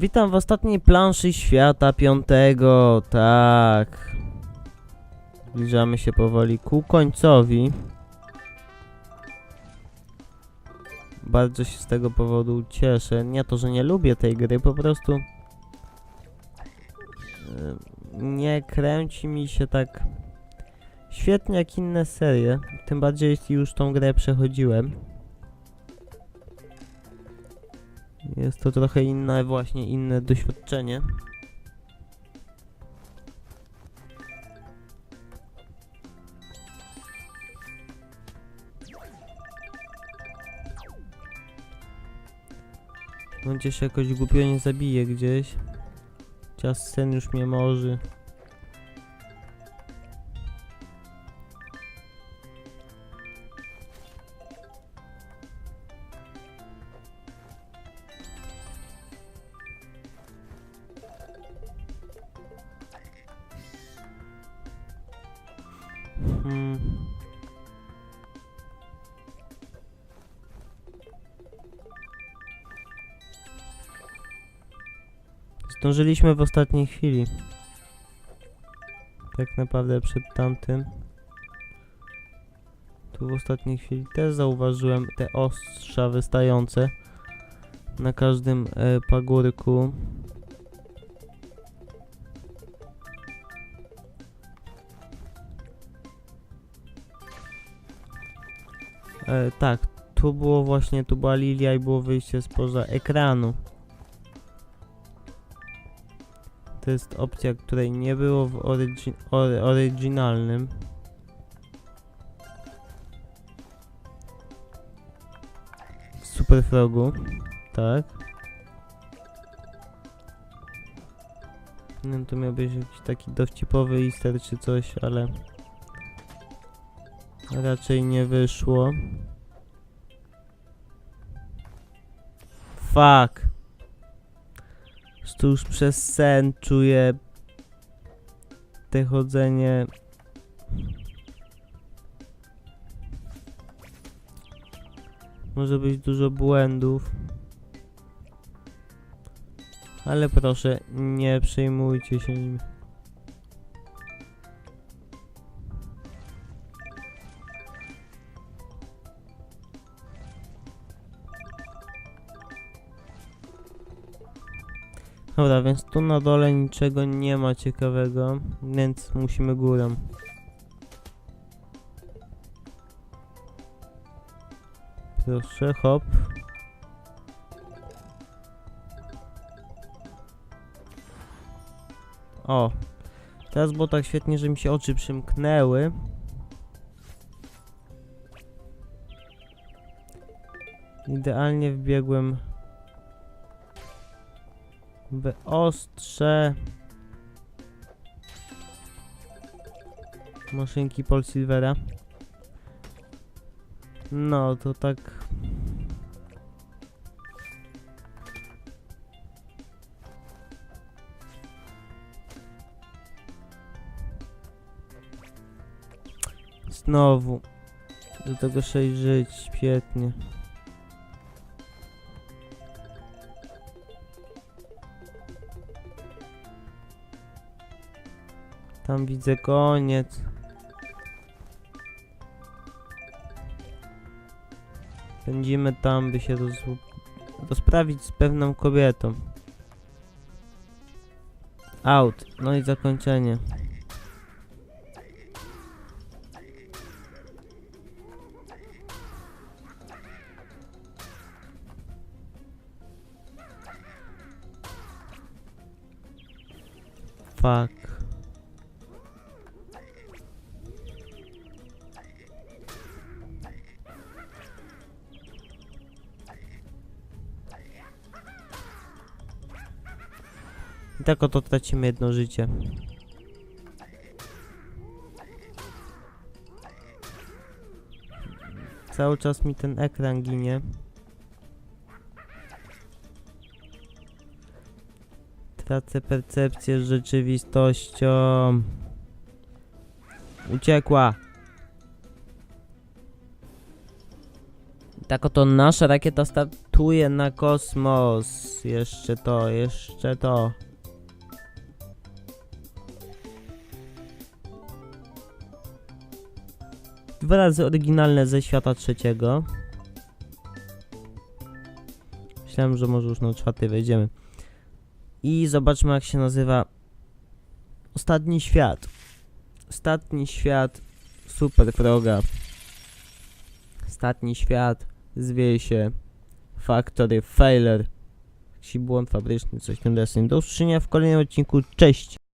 Witam w ostatniej planszy świata piątego, tak. Zbliżamy się powoli ku końcowi. Bardzo się z tego powodu cieszę. Nie to, że nie lubię tej gry, po prostu nie kręci mi się tak świetnie jak inne serie. Tym bardziej jeśli już tą grę przechodziłem. Jest to trochę inne, właśnie inne doświadczenie. Będzie się jakoś głupio nie zabije gdzieś. Czas sen już mnie morzy. Hmm. Zdążyliśmy w ostatniej chwili. Tak naprawdę przed tamtym. Tu w ostatniej chwili też zauważyłem te ostrza wystające na każdym e, pagórku. E, tak, tu było właśnie, tu była lilia i było wyjście spoza ekranu. To jest opcja, której nie było w orygin ory oryginalnym. W Super Frogu, tak. Nie wiem, to miał być jakiś taki dowcipowy easter czy coś, ale raczej nie wyszło. Fuck. Tu już przez sen czuję te chodzenie. Może być dużo błędów. Ale proszę, nie przejmujcie się nim. Dobra, więc tu na dole niczego nie ma ciekawego, więc musimy górą. Proszę, hop. O, teraz było tak świetnie, że mi się oczy przymknęły. Idealnie wbiegłem w ostrze maszynki Paul Silvera. No, to tak... Znowu. Do tego 6 żyć, świetnie. Tam widzę koniec. Pędzimy tam, by się roz... rozprawić z pewną kobietą. Out. No i zakończenie. Fuck. I tak oto tracimy jedno życie. Cały czas mi ten ekran ginie. Tracę percepcję z rzeczywistością. Uciekła. Tak oto nasza rakieta startuje na kosmos. Jeszcze to, jeszcze to. Dwa razy oryginalne ze świata trzeciego. Myślałem, że może już na czwarty wejdziemy. I zobaczmy jak się nazywa Ostatni świat. Ostatni świat Super Froga. Ostatni świat zwieje się Factory Failure. Jakiś błąd fabryczny, coś w tym deseń. Do usłyszenia w kolejnym odcinku. Cześć!